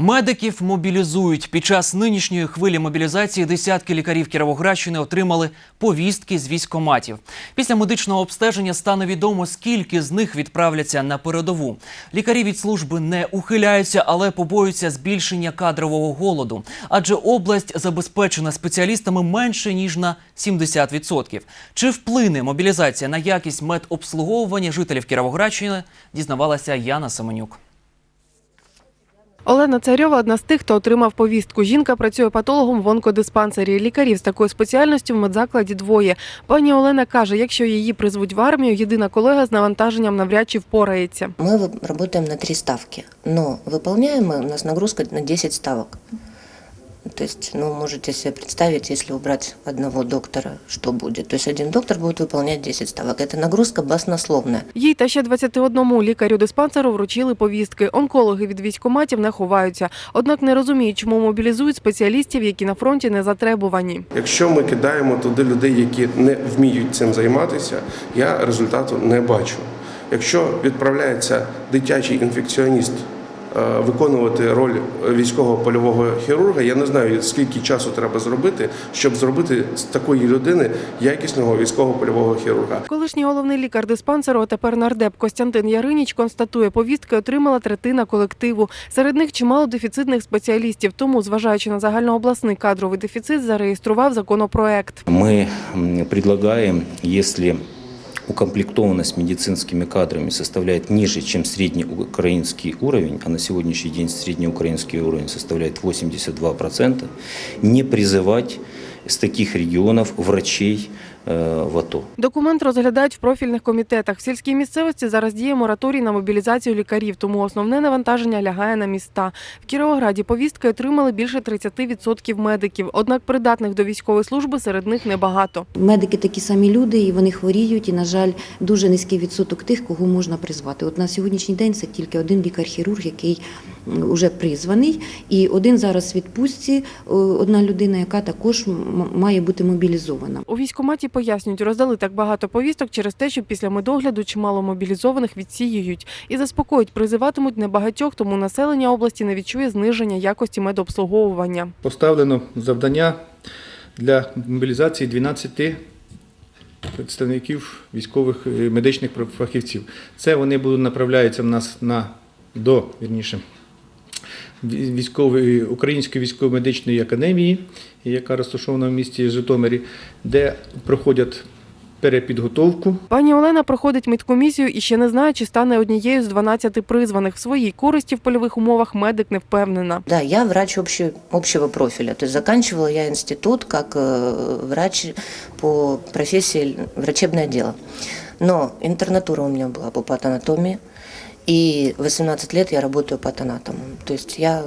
Медиків мобілізують. Під час нинішньої хвилі мобілізації десятки лікарів Кіровоградщини отримали повістки з військоматів. Після медичного обстеження стане відомо, скільки з них відправляться на передову. Лікарі від служби не ухиляються, але побоюються збільшення кадрового голоду. Адже область забезпечена спеціалістами менше ніж на 70%. Чи вплине мобілізація на якість медобслуговування жителів Кіровоградщини? Дізнавалася Яна Семенюк. Олена Царьова одна з тих, хто отримав повістку. Жінка працює патологом в онкодиспансері. Лікарів з такою спеціальністю в медзакладі двоє. Пані Олена каже, якщо її призвуть в армію, єдина колега з навантаженням навряд чи впорається. Мы вы- работаем на три ставки, но выполняем мы, у нас нагрузка на 10 ставок. То есть, ну, можете себе представить, если убрать одного доктора, что будет. То есть один доктор будет выполнять 10 ставок. Это нагрузка баснословная. Їй та ще 21 лікарю диспансеру вручили повістки. Онкологи від військоматів не ховаються. Однак не розуміють, чому мобілізують спеціалістів, які на фронті не затребувані. Якщо ми кидаємо туди людей, які не вміють цим займатися, я результату не бачу. Якщо відправляється дитячий інфекціоніст виконувати роль військового польового хірурга, я не знаю, скільки часу треба зробити, щоб зробити з такої людини якісного військового польового хірурга. Колишній головний лікар диспансеру, а тепер нардеп Костянтин Яриніч констатує, повістки отримала третина колективу. Серед них чимало дефіцитних спеціалістів. Тому, зважаючи на загальнообласний кадровий дефіцит, зареєстрував законопроект. Мы м, предлагаем, если укомплектованность медицинскими кадрами составляет ниже, чем среднеукраинский уровень, а на сегодняшний день среднеукраинский уровень составляет 82%, не призывать с таких регионов врачей в АТО. Документ розглядають в профільних комітетах. В сільській місцевості зараз діє мораторій на мобілізацію лікарів, тому основне навантаження лягає на міста. В Кіровограді повістки отримали більше 30% медиків. Однак придатних до військової служби серед них небагато. Медики такі самі люди, і вони хворіють. І, на жаль, дуже низький відсоток тих, кого можна призвати. От на сьогоднішній день це тільки один лікар-хірург, який вже призваний, і один зараз в відпустці, одна людина, яка також має бути мобілізована. У військкоматі пояснюють, роздали так багато повісток через те, що після медогляду чимало мобілізованих відсіюють і заспокоїть, призиватимуть небагатьох, тому населення області не відчує зниження якості медобслуговування. Поставлено завдання для мобілізації 12 представників військових е, медичних фахівців. Це вони будуть направляються в нас на до вірніше ві- військової Української військово-медичної академії, яка розташована в місті Житомирі, де проходять перепідготовку Пані Олена проходить медкомісію і ще не знає, чи стане однією з 12 призваних. В своїй користі в польових умовах медик не впевнена. Да, я врач общего, общего профиля. То есть заканчивала я институт как э, врач по профессии врачебное дело. Но интернатура у меня была по патанатомии. И 18 лет я работаю патанатом. То есть я,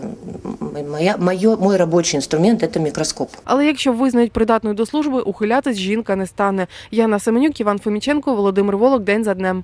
моя, моє, мой рабочий инструмент – это микроскоп. Але якщо визнають придатною до служби, ухилятись жінка не стане. Яна Семенюк, Іван Фоміченко, Володимир Волок. День за днем.